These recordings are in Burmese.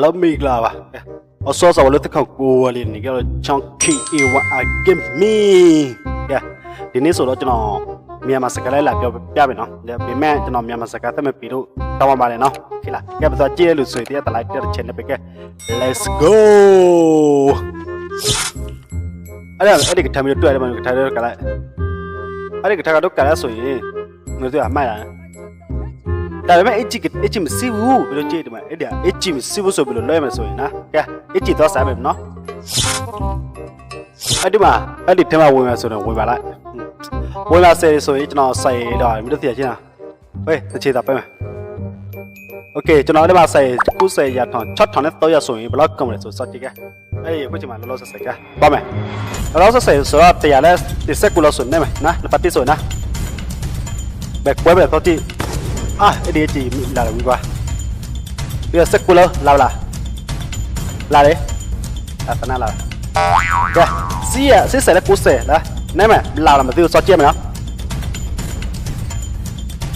အားလုံးမိဂလာပါအဆောဆောလို့တခေါကိုဝလေးနေကြတော့ chunky a1 give me ကဲဒီနေ့ဆိုတော့ကျွန်တော်မြန်မာစကားလေးလာပြောပြမယ်နော်ဒါပေမဲ့ကျွန်တော်မြန်မာစကားသက်မဲ့ပြီးတော့တောင်းပါပါတယ်နော်ခေလားကဲပါတော့ကြည့်ရလို့ဆိုရင်တလိုက်တဲ့ channel ပဲကဲ let's go အဲ့ဒါအဲ့ဒီကထမ်းပြီးတွေ့ရတယ်မကထားတော့ကလိုက်အဲ့ဒီကထားကတော့ကလိုက်ဆိုရင်ငါတို့အမိုက်လား ဒါပေမဲ့အချစ်အချစ်မစီဘူးဘယ်လိုကြည့်တယ်မအဲ့ဒါအချစ်မစီဘူးဆိုဘယ်လိုလဲမဆိုရင်နော်ကဲအချစ်တော့စားမယ်နော်အဲ့ဒီမှာအဲ့ဒီထဲမှာဝင်ရဆိုတော့ဝင်ပါလိုက်ဝင်လာဆယ်ဆိုရင်ကျွန်တော်စိုက်တော့မလို့သိရချင်းလားဟေးတစ်ချေတာပဲမယ်โอเคကျွန်တော်ဒီမှာစိုက်ခုစိုက်ရထောင်6ထောင်နဲ့3ရဆိုရင်ဘယ်လောက်ကုန်လဲဆိုစောင့်ကြည့်ကအဲ့ဒီအခုချိန်မှာလောလောဆယ်စိုက်ကပါမယ်လောလောဆယ်ဆိုတော့တရားလဲတစ်စက်ကူလို့ဆိုနေမယ်နော်ပတ်တိဆိုနော်ဘက်ပွဲပဲတော့တိ ah ini chị là là qua bây giờ sắc cooler lao là là đấy à tao là rồi xí à xí sẽ là cú sẽ đó nè mà lao là mà tiêu so chia mày đó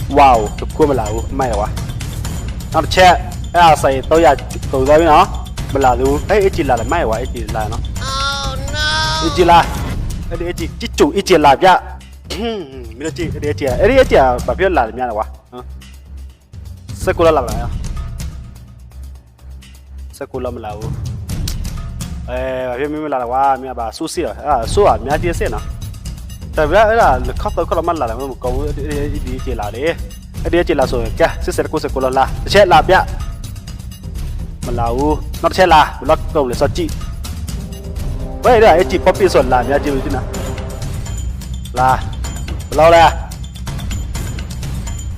wow chụp cua mà lao may là quá nó che à xài tôi giờ cầu rồi với nó mà là luôn ấy chị là là may quá ấy chị là nó ấy chị là ấy chị chị chủ ấy chị là ya mình chị ấy chị ấy chị à bà biết là làm là quá စက်ကူလာလာလား စက်ကူလာမလာဘူးအဲဘာဖြစ်မင်းမလာလားကွာမြတ်ပါဆူစီရအဲ့ဒါဆူอ่ะမြတ်တည်းစင်နော်တပည့်အဲ့ဒါခတ်တော့ခတ်မလာလားမကောင်းဒီဒီကျေလာလေအဲ့ဒီကျေလာဆိုရင်ကဲစစ်စက်ကူစက်ကူလာလာတစ်ချက်လာပြမလာဘူးနောက်တစ်ချက်လာဘလော့ကုန်လေစောကြည့်ဝဲအဲ့ဒါအကြည့်ပေါ့ပစ်ဆိုလာမြတ်ကြည့်လို့ဒီနော်လာဘလောက်လဲ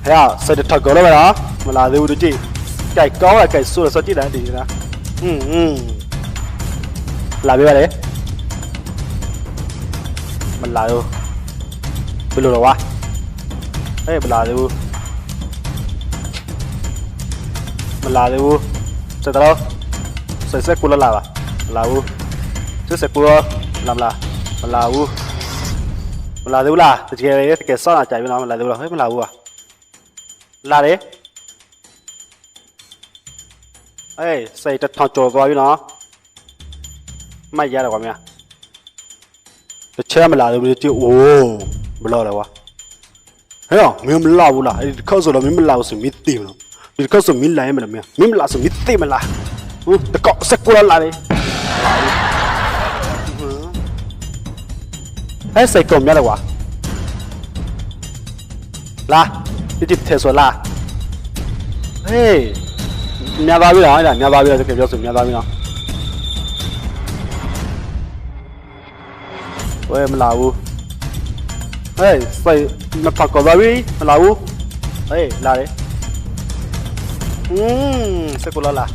ဟဲ့စတဲ့ထက်ကောလို့ပဲနော် မလာသေးဘူးတို့ကြည့်ကြိုက်ကောင်းရကြိုက်ဆိုးရစကြည့်တယ်ဒီလားဟွန်းဟွန်းလာပြပါလေမလာရောဘယ်လိုလဲဝါဟဲ့မလာသေးဘူးမလာသေးဘူးစတဲ့တော့ဆက်ဆက်ကူလာလာမလာဘူးဆက်ဆက်ကူလာမလားမလာဘူးမလာသေးဘူးလားတကယ်တကယ်စောင့်ကြိုက်ပြီနော်မလာသေးဘူးလားဟဲ့မလာဘူးอ่ะလာတယ် အေးစိတ်တထောင်ကျော်သွားပြီနော်မိုက်ရတယ်ကွာမြာတချဲမလာဘူးကြည့်အိုးဘလောက်လဲကွာဟဲ့မင်းမလာဘူးလားအဲ့ဒီခေါက်ဆိုတော့မင်းမလာဘူးဆိုမင်းသိမလို့ဒီခေါက်ဆိုမင်းလာရင်မလားမြာမင်းမလာဆိုမင်းသိမလားဟုတ်တကောက်စက်ကူလာတယ်ဟဲ့စိတ်ကုန်မြတ်လဲကွာလာဒီတစ်ထဲဆိုလာဟေး မြတ်ပါပြီလားအဲ့ဒါမြတ်ပါပြီလားတကယ်ပြောဆိုမြတ်ပါပြီနော်ဝဲမလာဘူးဟေးစိတ်မဖက်ကောပါပြီမလာဘူးဟေးလာတယ်อืมစကူလာလာ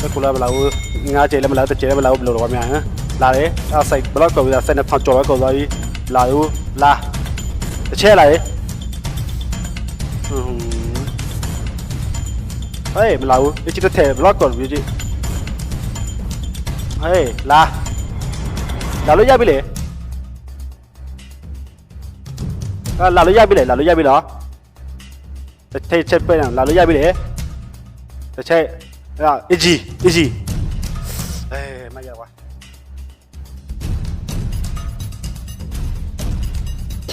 စကူလာမလာဘူးငါကျေလည်းမလာတကျေလည်းမလာဘူးဘယ်လိုတော့များဟမ်လာတယ်အဲ့စိတ်ဘလော့ကောပြီးသားစိတ်နဲ့ဖောက်ကြော်ပဲကောသွားပြီလာယူလာတစ်ချက်လာတယ်ဟေး Hey, mà lâu, đi chỉ có thể block còn gì Hey, là Là lối ra bị lệ Là lối ra bị lệ, là lối ra bị đó Thế chết bên nào, là lúc ra bị lệ Thế chết Là, easy, gì, Ê, mày gà quá.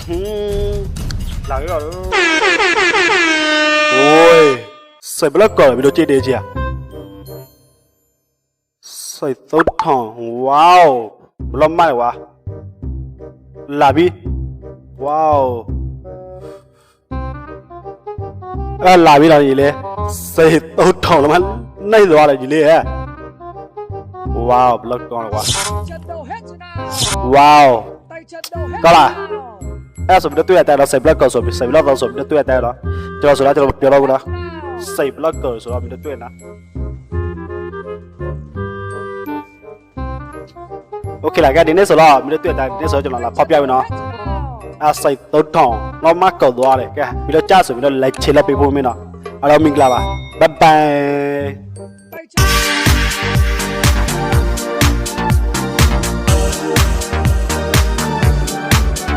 Hmm, là cái rồi Ủa? ใส่บล็อกเกอร์ไปดูเจเดเจียใส่ต้นทองว้าวบล็อกไม่วะลาบีว้าวเออลาบีอะไรอยู่เลยใส่ต้นทองแล้วมันในตัวอะไรอยู่เลยว้าวบล็อกเกอร์วะว้าวก็ล่ะเออสมมติตัวแต่เราใส่บล็อกเกอร์สมมติใส่บล็อกเกอร์สมมติตัวแต่เราจะเราสุดแล้วจะเราเดี๋เรากูนะ save blocker ဆိုတာမင်းတို့တွေ့လား Okay လာကဒီနေ့ဆိုတော့မင်းတို့တွေ့တာဒီနေ့ဆိုတော့ကျွန်တော်လာဖောက်ပြမယ်နော်အစိုက်တော့တောင်းတော့မကောက်သွားတယ်ကဲပြီးတော့ကြဆိုပြီးတော့ like ချေလက်ပေးဖို့မင်းတော့အားလုံးမင်္ဂလာပါ bye bye